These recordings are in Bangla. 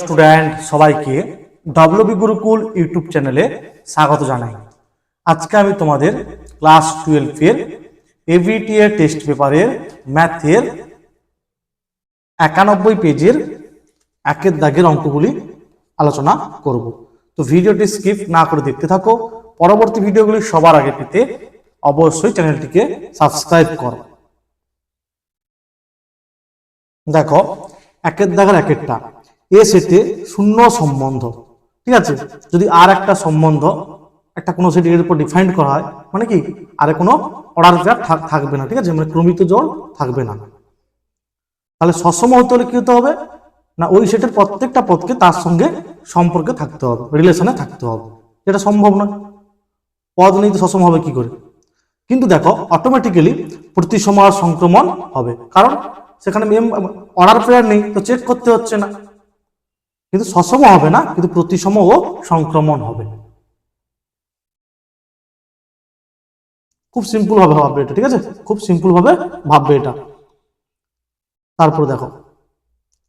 স্টুডেন্ট সবাইকে ডব্লিউবি গুরুকুল ইউটিউব চ্যানেলে স্বাগত জানাই। আজকে আমি তোমাদের ক্লাস টুয়েলভের এভিটিএ টেস্ট পেপারের ম্যাথের একানব্বই পেজের একের দাগের অঙ্কগুলি আলোচনা করব। তো ভিডিওটি স্কিপ না করে দেখতে থাকো। পরবর্তী ভিডিওগুলি সবার আগে পেতে অবশ্যই চ্যানেলটিকে সাবস্ক্রাইব করো। দেখো, একের দাগের একেরটা। এ সেটে শূন্য সম্বন্ধ। ঠিক আছে? যদি আর একটা সম্বন্ধ, একটা কোনো সেটের উপর ডিফাইন্ড করা হয় মানে কি? আর কোনো অর্ডার পেয়ার থাকবে না, ঠিক আছে? মানে ক্রমিত জল থাকবে না। তাহলে সসম হতে হলে কি হতে হবে? না, ওই সেটের প্রত্যেকটা পদকে তার সঙ্গে সম্পর্কে থাকতে হবে রিলেশনে থাকতে হবে। যেটা সম্ভব নয়। পদ নেই তো সসম হবে কি করে? কিন্তু দেখো অটোমেটিক্যালি আর সংক্রমণ হবে। কারণ সেখানে মেম অর্ডার পেয়ার নেই, তো চেক করতে হচ্ছে না। কিন্তু সসম হবে না, কিন্তু প্রতিসম ও সংক্রমণ হবে। খুব সিম্পল ভাবে ভাববে এটা, ঠিক আছে? খুব সিম্পল ভাবে ভাববে এটা। তারপরে দেখো,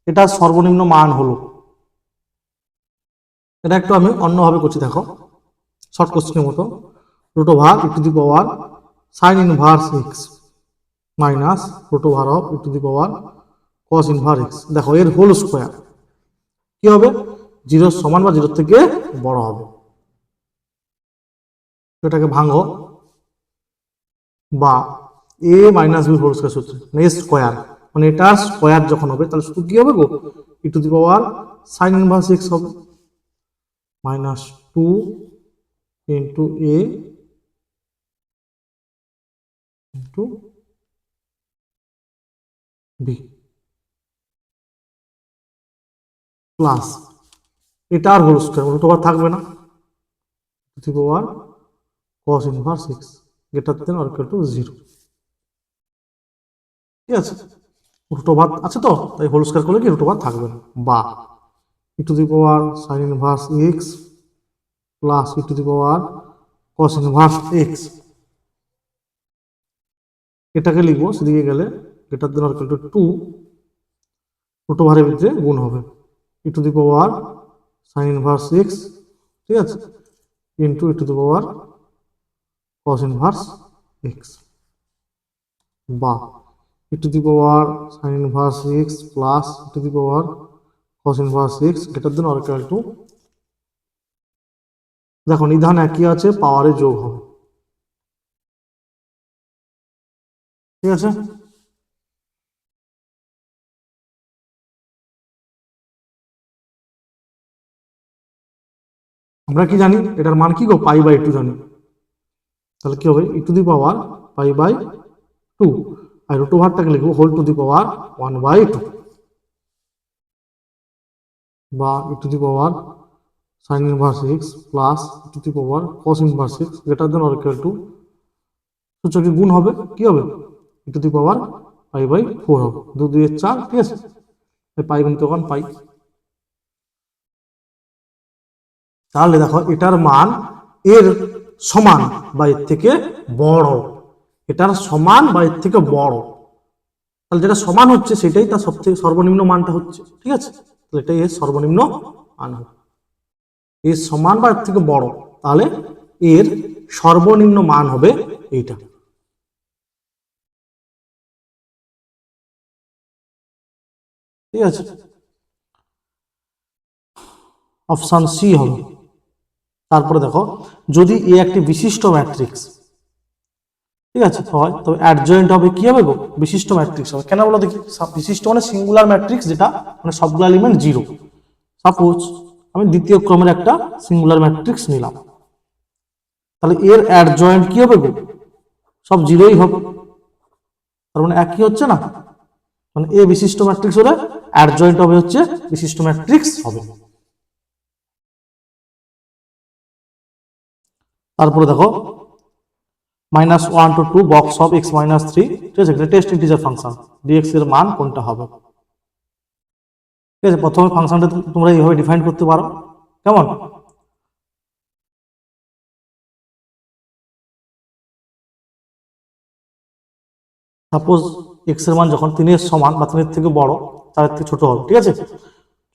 এটা সর্বনিম্ন মান হলো। এটা একটু আমি অন্যভাবে করছি, দেখো। শর্ট কোশ্চেনের মতো। Root over e to the power sine inverse x minus root over of e to the power cos inverse x দেখো, এর হোল স্কোয়ার কি হবে? জিরোর সমান বা জিরোর থেকে বড় হবে। এটাকে ভাঙো। বা a minus b whole square সূত্র মানে স্কোয়ার মানে এটার স্কোয়ার যখন হবে, তাহলে শুধু কি হবে গো? E to the power sine inverse x হবে। Minus two into a into b plus এটা আর হোল স্কোয়ার, উল্টো বার থাকবে না। Two power cos inverse x greater than or to zero ঠিক আছে? রুটো ভাত আছে তো? তাই হোল স্কোয়ার করলে কি রুটো ভাত থাকবে না? বা। E to the power sine inverse x plus e to the power cos inverse x এটাকে লিখব, সেদিকে গেলে গ্রেটার দেন অর টু রুটো ভারের ভিতরে গুণ হবে। E to the power sine inverse x ঠিক আছে? Into e to the power cos inverse x বা e to the power sine inverse x plus e to the power cos inverse x greater than or equal to দেখো, নিধান একই আছে পাওয়ারে যোগ হবে। ঠিক আছে? আমরা কি জানি? এটার মান কি গো? পাই বাই টু জানি। তাহলে কি হবে? E to the power pi by two R root ওভারটাকে লিখব whole to the power one by two বা e to the power sine inverse x plus e to the power cos inverse x greater than or equal to সূচকে গুণ হবে, কি হবে? E to the power pi by four হবে। দু দুই চার, ঠিক আছে? পাই গুণ তখন পাই। তাহলে দেখো এটার মান এর সমান বা এর থেকে বড়। এটার সমান বা এর থেকে বড়। তাহলে যেটা সমান হচ্ছে সেটাই তার সব থেকে সর্বনিম্ন মানটা হচ্ছে, ঠিক আছে? তাহলে এটাই এর সর্বনিম্ন মান হবে। এর সমান বা এর থেকে বড়, তাহলে এর সর্বনিম্ন মান হবে এইটা। ঠিক আছে? অপশান সি হবে। তারপরে দেখো, যদি এ একটি বিশিষ্ট ম্যাট্রিক্স ঠিক আছে, হয়, তবে অ্যাডজয়েন্ট হবে কি হবে গো? বিশিষ্ট ম্যাট্রিক্স হবে। কেন বলো দেখি? বিশিষ্ট মানে সিঙ্গুলার ম্যাট্রিক্স যেটা মানে সবগুলো এলিমেন্ট জিরো সাপোজ আমি দ্বিতীয় ক্রমের একটা সিঙ্গুলার ম্যাট্রিক্স নিলাম। তাহলে এর অ্যাডজয়েন্ট কি হবে গো? সব জিরোই হবে। তার মানে একই হচ্ছে না? মানে এ বিশিষ্ট ম্যাট্রিক্স হলে অ্যাডজয়েন্ট হবে হচ্ছে বিশিষ্ট ম্যাট্রিক্স হবে। তারপরে দেখো minus one two two box of x minus three ঠিক আছে? গ্রেটেস্ট ইন্টিজার ফাংশন ডিএক্স এর মান কোনটা হবে? ঠিক আছে, প্রথমে ফাংশনটা তোমরা এইভাবে ডিফাইন করতে পারো। কেমন? সাপোজ এক্সের মান যখন তিনের সমান বা তিনের থেকে বড়, তার থেকে ছোট হবে, ঠিক আছে?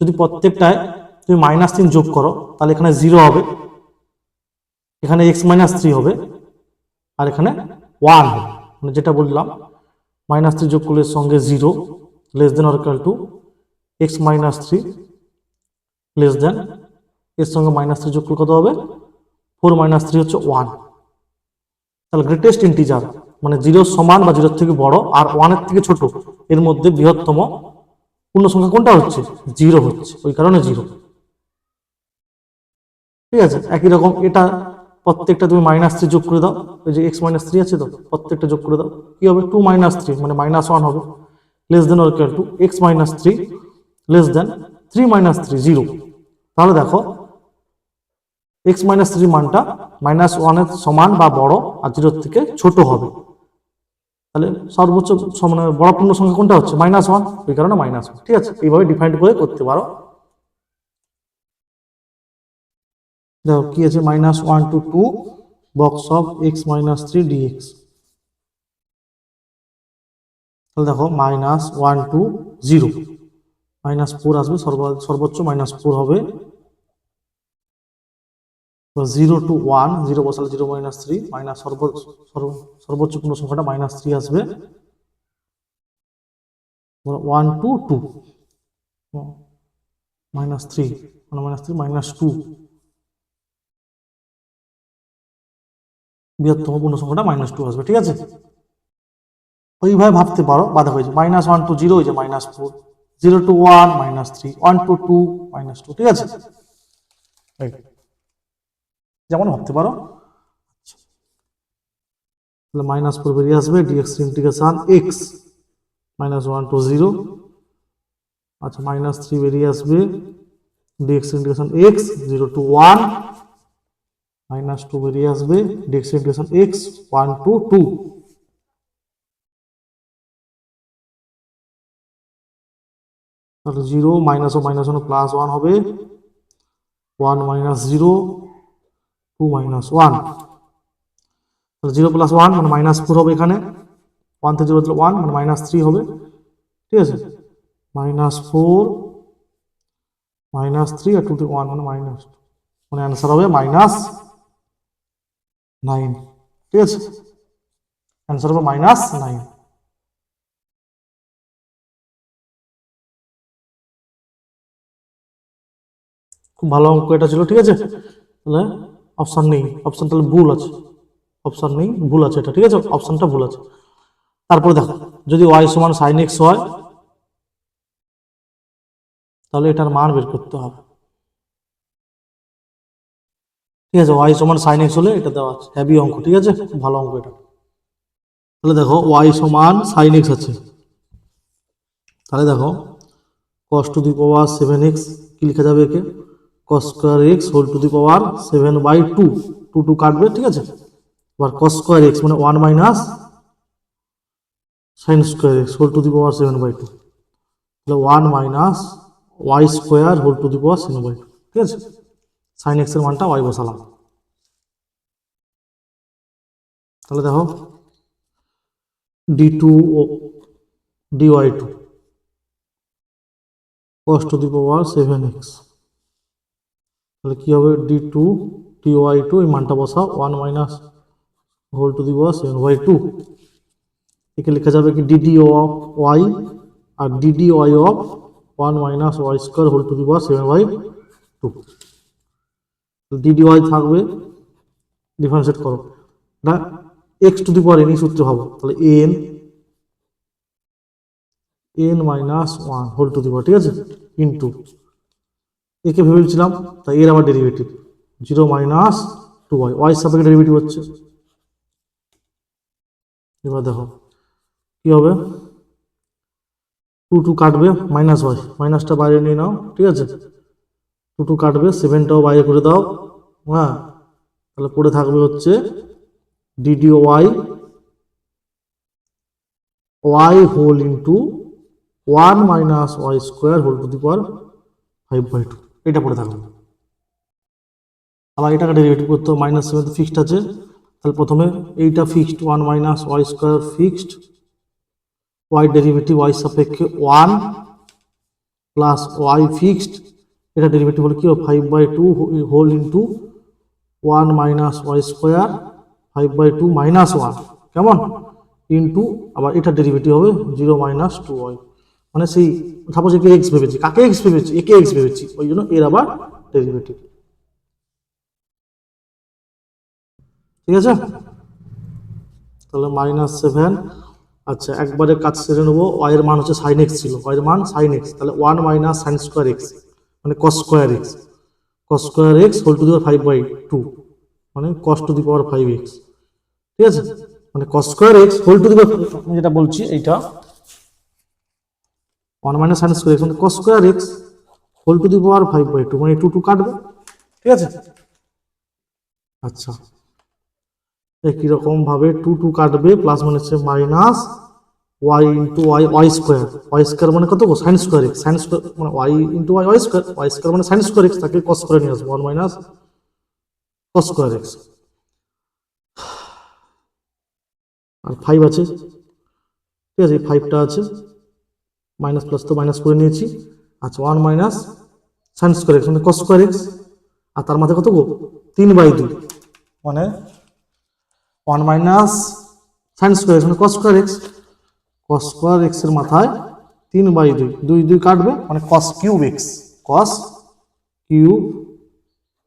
যদি প্রত্যেকটায় তুমি মাইনাস তিন যোগ করো, তাহলে এখানে জিরো হবে। এখানে এক্স মাইনাস থ্রি হবে, আর এখানে ওয়ান হবে। মানে যেটা বললাম মাইনাস থ্রি যোগ করলে সঙ্গে zero less than or equal two x minus three less than এর সঙ্গে মাইনাস থ্রি যোগ করলে কত হবে? ফোর মাইনাস থ্রি হচ্ছে ওয়ান তাহলে গ্রেটেস্ট ইন্টিজার মানে জিরোর সমান বা জিরোর থেকে বড় আর ওয়ানের থেকে ছোট, এর মধ্যে বৃহত্তম পূর্ণ সংখ্যা কোনটা হচ্ছে? জিরো হচ্ছে, ওই কারণে জিরো ঠিক আছে? একই রকম এটা প্রত্যেকটা তুমি মাইনাস থ্রি যোগ করে দাও। ওই যে এক্স মাইনাস থ্রি আছে তো, প্রত্যেকটা যোগ করে দাও। কি হবে? টু মাইনাস থ্রি মানে মাইনাস ওয়ান হবে। Less than or two x minus three less than three minus three zero তাহলে দেখো এক্স মাইনাস থ্রি মানটা মাইনাস ওয়ানের সমান বা বড় আর জিরোর থেকে ছোট হবে। তাহলে সর্বোচ্চ মানে বড় পূর্ণ সংখ্যা কোনটা হচ্ছে? মাইনাস ওয়ান ওই কারণে মাইনাস ওয়ান ঠিক আছে? এইভাবে ডিফাইন করে করতে পারো। দেখো কি আছে? Minus one two two box of x minus three dx তাহলে দেখো minus one two zero minus four আসবে, সর্ব- সর্বোচ্চ মাইনাস ফোর হবে। জিরো টু ওয়ান জিরো বসালে জিরো মাইনাস থ্রি মাইনাস সর্বোচ্চ পূর্ণ সংখ্যাটা মাইনাস থ্রি আসবে। One two two minus three minus three minus two বৃহত্তম পূর্ণ সংখ্যাটা মাইনাস টু আসবে ঠিক আছে? ওইভাবে ভাবতে পারো বাধা হয়েছে। মাইনাস ওয়ান টু জিরো হয়েছে minus four zero two one minus three one two two minus two ঠিক আছে। যেমন ভাবতে পারো। আচ্ছা। তাহলে মাইনাস ফোর বেরিয়ে আসবে dx integration x minus one two zero আচ্ছা মাইনাস থ্রি বেরিয়ে আসবে dx integration x zero two one minus two বেরিয়ে আসবে integration x one two two তাহলে জিরো মাইনাস ও মাইনাস ওয়ান প্লাস ওয়ান হবে one minus zero two minus one তাহলে জিরো প্লাস ওয়ান মানে মাইনাস ফোর হবে এখানে। ওয়ান থেকে জিরো ওয়ান মানে মাইনাস থ্রি হবে। ঠিক আছে? মাইনাস ফোর মাইনাস থ্রি আর টু থেকে ওয়ান মানে মাইনাস মানে অ্যান্সার হবে মাইনাস নাইন, ঠিক আছে? অ্যান্সার হবে মাইনাস নাইন। খুব ভালো অঙ্ক এটা ছিল, ঠিক আছে? তাহলে অপশান নেই অপশান তাহলে ভুল আছে। অপশান নেই, ভুল আছে এটা, ঠিক আছে? অপশানটা ভুল আছে। তারপরে দেখো, যদি ওয়াই সমান সাইন এক্স হয়, তাহলে এটার মান বের করতে হবে। ঠিক আছে ওয়াই সমান সাইন এক্স হলে এটা দেওয়া আছে। হ্যাভি অঙ্ক, ঠিক আছে? ভালো অঙ্ক এটা। তাহলে দেখো ওয়াই সমান সাইন এক্স আছে। তাহলে দেখো cos to the power seven x কি লেখা যাবে একে? Cos square x whole to the power seven by two two two কাটবে, ঠিক আছে? এবার কস স্কোয়ার এক্স মানে one minus sine square x whole to the power seven by two তাহলে one minus y square whole to the power seven by two ঠিক আছে? সাইন এক্সের মানটা ওয়াই বসালাম। তাহলে দেখো d to O d y to cos to the power seven x তাহলে কি হবে? D to d y to এই মানটা বসাও one minus whole to the power seven y to একে লেখা যাবে কি? D d of y R d d y of one minus y square whole to the power seven y to d d y থাকবে। ডিফারেন্সিয়েট করো। X to the power n সূত্রে ভাবো তাহলে n n minus one whole to the power ঠিক আছে? ইন্টু একে ভেবেছিলাম তাই এর আবার derivative zero minus two y y সাপেক্ষে ডেরিভেটিভ হচ্ছে। এবার দেখো, কি হবে? টু টু কাটবে মাইনাস ওয়াই মাইনাসটা বাইরে নিয়ে নাও, ঠিক আছে? টু টু কাটবে সেভেনটাও বাইরে করে দাও হ্যাঁ? তাহলে পড়ে থাকবে হচ্ছে d d y y whole into one minus y square whole to the power five by two এটা পড়ে থাকবে আবার এটাকে ডেরিভেটিভ করতে হবে মাইনাস সেভেন তো ফিক্সড আছে। তাহলে প্রথমে এইটা fixed one minus y square fixed y derivative y সাপেক্ষে ওয়ান প্লাস ওয়াই ফিক্সড এটা ডেরিভেটিভ হলো কি five by two whole into one minus y square five by two minus one কেমন ইন্টু আবার এটা ডেরিভেটিভ হবে জিরো মাইনাস টু ওয়াই মানে সেই সাপোজ একে এক্স ভেবেছি, কাকে এক্স ভেবেছি, একে এক্স ভেবেছি, ওই জন্য এর আবার ডেরিভেটিভ ঠিক আছে? তাহলে মাইনাস সেভেন আচ্ছা একবারে কাজ সেরে নেব ওয়াই এর মান হচ্ছে সাইন এক্স ছিল ওয়াই এর মান সাইন এক্স তাহলে one minus sine square x মানে cos square x cos square x whole to the five by two মানে cos to the power five x ঠিক আছে? মানে cos square x whole to the power যেটা বলছি এইটা। One minus sine square x মানে cos square x whole to the power five by two মানে টু টু কাটবে। ঠিক আছে? আচ্ছা। একই রকম ভাবে টু টু কাটবে প্লাস মানে হচ্ছে minus y into y y square y square মানে কত sine square x sine square মানে y into y y square y square মানে সাইন স্কোয়ার এক্স তাকে কস করে নিয়ে আসব। One minus cos square x আর ফাইভ আছে। ঠিক আছে ফাইভটা আছে। মাইনাস প্লাস তো মাইনাস করে নিয়েছি। আচ্ছা one minus sine square x মানে কস স্কোয়ার এক্স আর তার মাথায় কত গো? তিন বাই দুই। মানে one minus sine square x মানে cos square x cos square এক্সের মাথায় তিন বাই দুই। দুই দুই কাটবে মানে cos cube x cos cube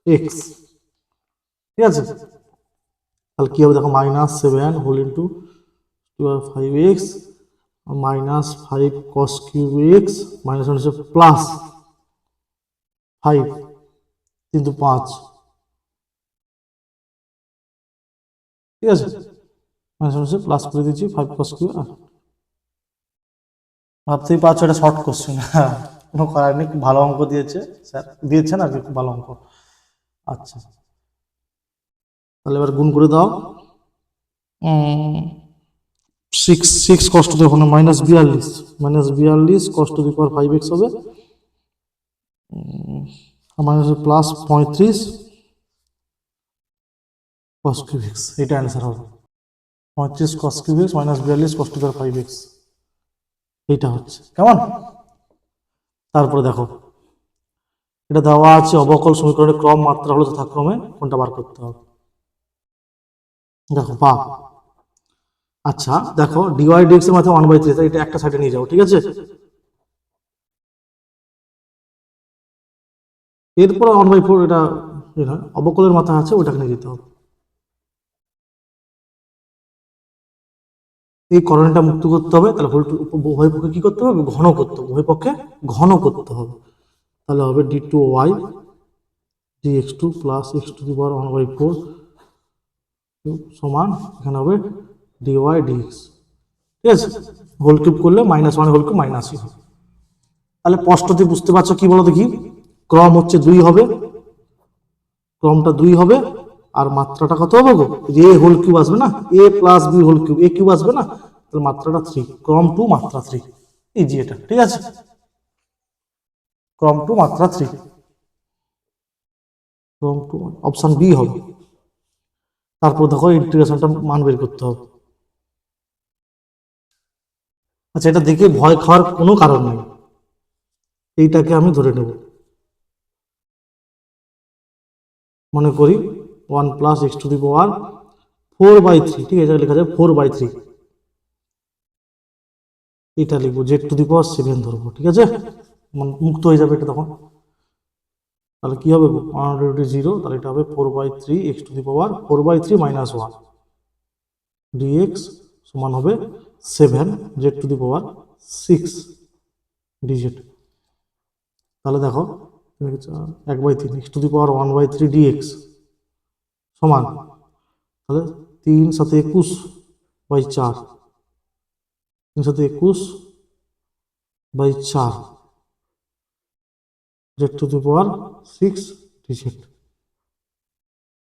x ঠিক আছে? তাহলে কি হবে? দেখো minus seven whole into two আর five x minus five cos cube x minus হচ্ছে প্লাস ফাইভ কিন্তু পাঁচ ঠিক আছে? মাইনাস হচ্ছে প্লাস করে দিচ্ছি ফাইভ কস কিউব ভাবতেই পারছ, এটা শর্ট কোশ্চেন হ্যাঁ। কোনো করার নেই, খুব ভালো অঙ্ক দিয়েছে, স্যার। দিয়েছেন আর খুব ভালো অঙ্ক। আচ্ছা। তাহলে এবার গুণ করে দাও। সিক্স সিক্স কষ্ট দিয়ে ওখানে মাইনাস বিয়াল্লিশ মাইনাস বিয়াল্লিশ কষ্ট দিয়ে পর ফাইভ এক্স হবে। মাইনাস প্লাস পঁয়ত্রিশ কস কিউব এক্স এটা অ্যান্সার হবে। পঁয়ত্রিশ কস কিউব এক্স মাইনাস বিয়াল্লিশ কষ্ট দিয়ে ফাইভ এক্স এইটা হচ্ছে। কেমন? তারপরে দেখো, এটা দেওয়া আছে অবকল সমীকরণের ক্রম, মাত্রা হলো যথাক্রমে কোনটা বার করতে হবে। দেখো বা আচ্ছা দেখো ডিওয়াই ডিএক্স এর মাথায় ওয়ান বাই থ্রি এটা একটা সাইডে নিয়ে যাও, ঠিক আছে? এরপর ওয়ান বাই ফোর এটা অবকলের মাথা আছে ওটাকে নিয়ে যেতে হবে। এই করণটা মুক্ত করতে হবে, তাহলে হোল উভয় পক্ষে কি করতে হবে? ঘন করতে হবে উভয় পক্ষে ঘন করতে হবে। তাহলে হবে d two y d x two plus x to the power one by four সমান এখানে হবে ডি ওয়াই ডিএক্স ঠিক আছে? হোল কিউব করলে মাইনাস ওয়ান হোল কিউব মাইনাসই হবে তাহলে স্পষ্টতে বুঝতে পারছ কি বলো দেখি ক্রম হচ্ছে দুই হবে। ক্রমটা দুই হবে। আর মাত্রাটা কত হবে গো? এ হোল কিউব আসবে না? A plus b whole cube a cube আসবে না? তাহলে মাত্রাটা থ্রি ক্রম টু মাত্রা থ্রি ইজি এটা, ঠিক আছে? ক্রম টু মাত্রা থ্রি ক্রম টু অপশন বি হবে। তারপর দেখো ইন্টিগ্রেশনটা মান বের করতে হবে। আচ্ছা এটা দেখে ভয় খাওয়ার কোনো কারণ নেই। এইটাকে আমি ধরে নেব। মনে করি one plus x to the power four by three ঠিক আছে? লেখা যায় ফোর বাই থ্রি এটা লিখব z to the power seven ধরবো, ঠিক আছে? মুক্ত হয়ে যাবে এটা তখন। তাহলে কি হবে? ওয়ান জিরো, তাহলে এটা হবে four by three x to the power four by three minus one dx সমান হবে seven z to the power six dz তাহলে দেখো এক বাই তিন x to the power one by three dx সমান। তাহলে তিন সাথে একুশ বাই চার, তিন সাথে একুশ বাই চার z to the power six dz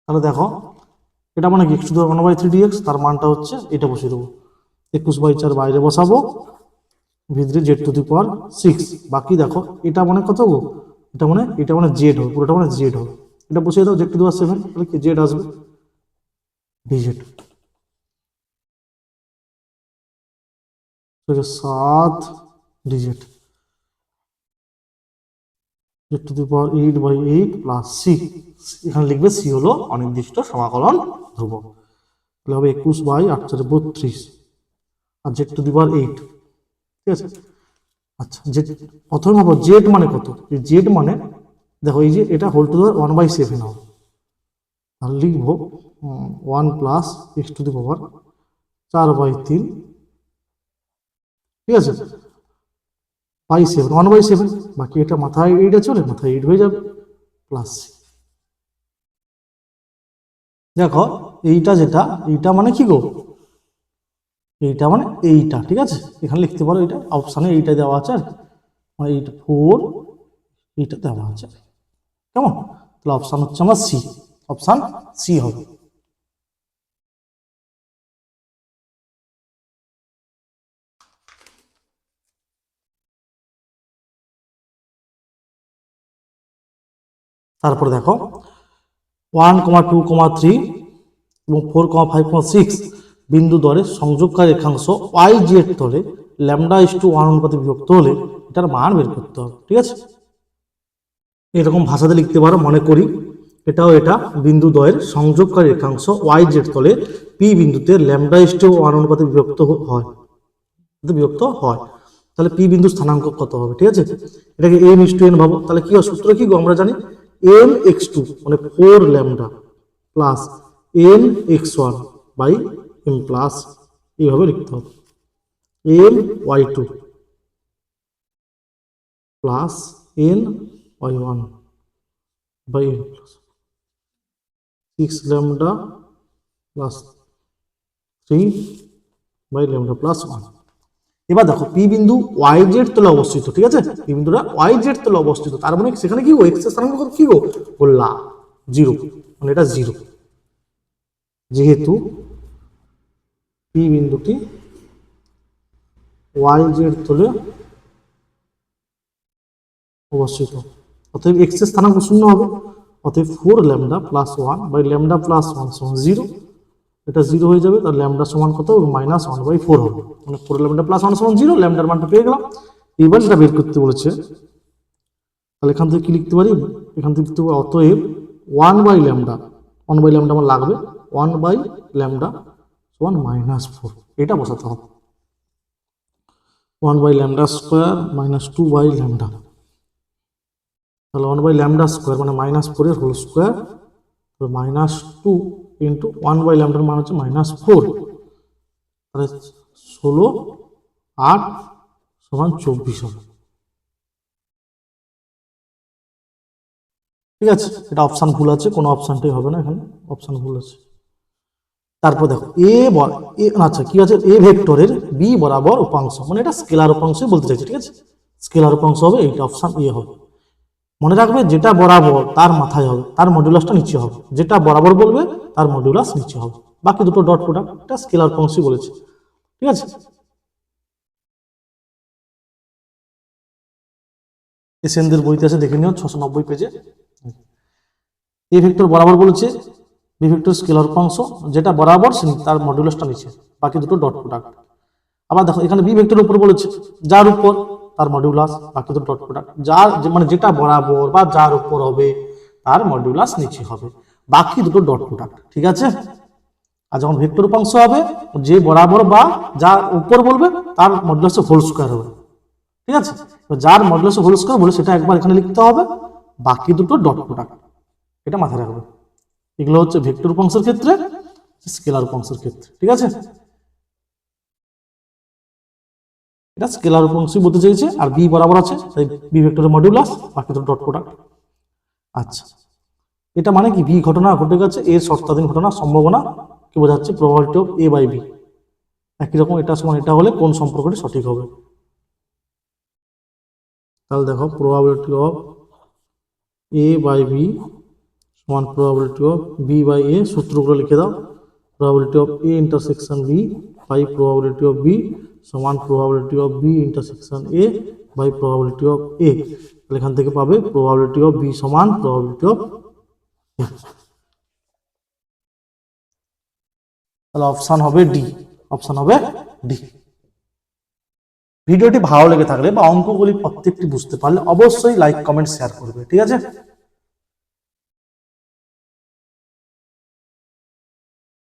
তাহলে দেখো, এটা মানে কি? The one by three dx তার মানটা হচ্ছে এটা বসিয়ে দেবো। একুশ বাই চার বাইরে বসাবো, ভিতরে z to the power six বাকি দেখো, এটা মানে কত গো? এটা মানে এটা মানে জেড হবে, পুরোটা মানে জেড হবে। এটা বসিয়ে দাও z to the power seven তাহলে কি জেড আসবে? ডিজেড সাত digit z to the power eight by eight plus c এখানে লিখবে সি হলো অনির্দিষ্ট সমাকলন ধ্রুবক। তাহলে হবে একুশ বাই আট চারে বত্রিশ। আর z to the power eight ঠিক আছে? আচ্ছা জেড প্রথমে ভাবো জেড মানে কত? জেড মানে দেখো এই যে এটা whole to the one by seven হবে। তাহলে লিখব one plus x to the power চার বাই তিন। ঠিক আছে? By seven one by seven বাকি এটা মাথায় এইট চলে, মাথায় এইট হয়ে যাবে প্লাস দেখো, এইটা যেটা, এইটা মানে কি গো? এইটা মানে এইটা, ঠিক আছে? এখানে লিখতে পারো এটা অপশানে এইটা দেওয়া আছে, আর মানে এইটা ফোর এইটা দেওয়া আছে। কেমন? তাহলে অপশান হচ্ছে আমার সি অপশান সি হবে। তারপরে দেখো one comma two comma three এবং four comma five comma six বিন্দু দরে সংযোগকারী রেখাংশ ওয়াই জেড তলে ল্যামডা ইস টু ওয়ান অনুপাতে বিভক্ত হলে এটার মান বের করতে হবে, ঠিক আছে? এরকম ভাষাতে লিখতে পারো, মনে করি। এটাও এটা, বিন্দু দ্বয়ের সংযোগকারী রেখাংশ ওয়াই জেড তলে পি বিন্দুতে ল্যামডা ইস টু ওয়ান অনুপাতে বিভক্ত হয়। বিভক্ত হয়, তাহলে পি বিন্দু স্থানাঙ্ক কত হবে, ঠিক আছে? এটাকে এম ইস টু এন ভাবো, তাহলে কি সূত্র কি গো? আমরা জানি এম এক্স টু মানে four lambda plus N X one by M plus এইভাবে লিখতে হবে। M Y two plus N Y one by N plus six lambda plus three by lambda plus one এবার দেখো পি বিন্দু ওয়াই জেড তলে অবস্থিত, ঠিক আছে? পি বিন্দুটা ওয়াই জেড তলে অবস্থিত। তার মানে সেখানে কি গো? এক্সের স্থানাঙ্ক কত? কি গো? বললা জিরো। মানে এটা জিরো। যেহেতু পি বিন্দুটি ওয়াই জেড তলে অবস্থিত। অতএব এক্সের স্থানাঙ্ক শূন্য হবে। অতএব four lambda plus one by lambda plus one সমান জিরো এটা জিরো হয়ে যাবে তার ল্যামডা সমান কত মাইনাস ওয়ান বাই ফোর হবে। মানে ফোর ল্যামডা প্লাস ওয়ান সমান জিরো ল্যামডার মানটা পেয়ে গেলাম। এবার এটা বের করতে বলেছে। তাহলে এখান থেকে কি লিখতে পারি? এখান থেকে লিখতে পারি, অতএব one by lambda one by lambda আমার লাগবে। ওয়ান বাই ল্যামডা সমান মাইনাস ফোর এটা বসাতে হবে। One by lambda square minus two by lambda তাহলে ওয়ান বাই ল্যামডা স্কোয়ার মানে মাইনাস ফোরের whole square minus two into one by ল্যামডার মান হচ্ছে মাইনাস ফোর তাহলে ষোলো, আট সমান চব্বিশ হবে। ঠিক আছে? এটা অপশান ভুল আছে, কোনো অপশানটাই হবে না এখানে। অপশান ভুল আছে। তারপর দেখো এ এ আচ্ছা কি আছে? এ ভেক্টরের বি বরাবর উপাংশ। মানে এটা স্কেলার উপাংশই বলতে চাইছি, ঠিক আছে? স্কেলার উপাংশ হবে, এইটা অপশান এ হবে। মনে রাখবে, যেটা বরাবর তার মাথায় হবে, তার মডুলাসটা নিচে হবে। যেটা বরাবর বলবে তার মডিউলাস নিচে হবে। বাকি দুটো ডট প্রোডাক্ট এটা স্কেলার উপাংশই বলেছে। ঠিক আছে? এসএনদের বইতে আছে, দেখে নিও, ছশো নব্বই পেজে এ। ভেক্টর বরাবর বলেছে বি ভেক্টর স্কেলার উপাংশ যেটা বরাবর তার মডিউলাসটা নিচে, বাকি দুটো ডট প্রোডাক্ট আবার দেখো, এখানে বি ভেক্টরের উপর বলেছে, যার উপর তার মডিউলাস বাকি দুটো ডট প্রোডাক্ট যার মানে যেটা বরাবর বা যার উপর হবে, তার মডিউলাস নিচে হবে। বাকি দুটো ডট প্রোডাক্ট ঠিক আছে? আর যখন ভেক্টর উপাংশ হবে, যে বরাবর বা যার উপর বলবে, তার মডুলাস হোল স্কোয়ার হবে। ঠিক আছে? এবার যার মডুলাস হোল স্কোয়ার বলে সেটা একবার এখানে লিখতে হবে, বাকি দুটো ডট প্রোডাক্ট এটা মাথায় রাখবে। এগুলো হচ্ছে ভেক্টর উপাংশের ক্ষেত্রে স্কেলার উপাংশের ক্ষেত্রে, ঠিক আছে? এটা স্কেলার উপাংশই বলতে চাইছে, আর বি বরাবর আছে, তাই বি ভেক্টরের মডিউলাস বাকি দুটো ডট প্রোডাক্ট আচ্ছা। এটা মানে কি? বি ঘটনা ঘটে গেছে এর শর্তাধীন ঘটনা, সম্ভাবনা কি বোঝাচ্ছে? Probability of A by B একই রকম এটা সমান এটা হলে কোন সম্পর্কটি সঠিক হবে? তাহলে দেখো probability of A by B সমান probability of B by A সূত্রগুলো লিখে দাও। Probability of A intersection B by probability of B সমান probability of B intersection A by probability of A তাহলে এখান থেকে পাবে probability অফ বি সমান of A তাহলে অপশন হবে ডি অপশন হবে ডি ভিডিওটি ভালো লেগে থাকলে বা অঙ্কগুলি প্রত্যেকটি বুঝতে পারলে অবশ্যই লাইক কমেন্ট শেয়ার করবে, ঠিক আছে?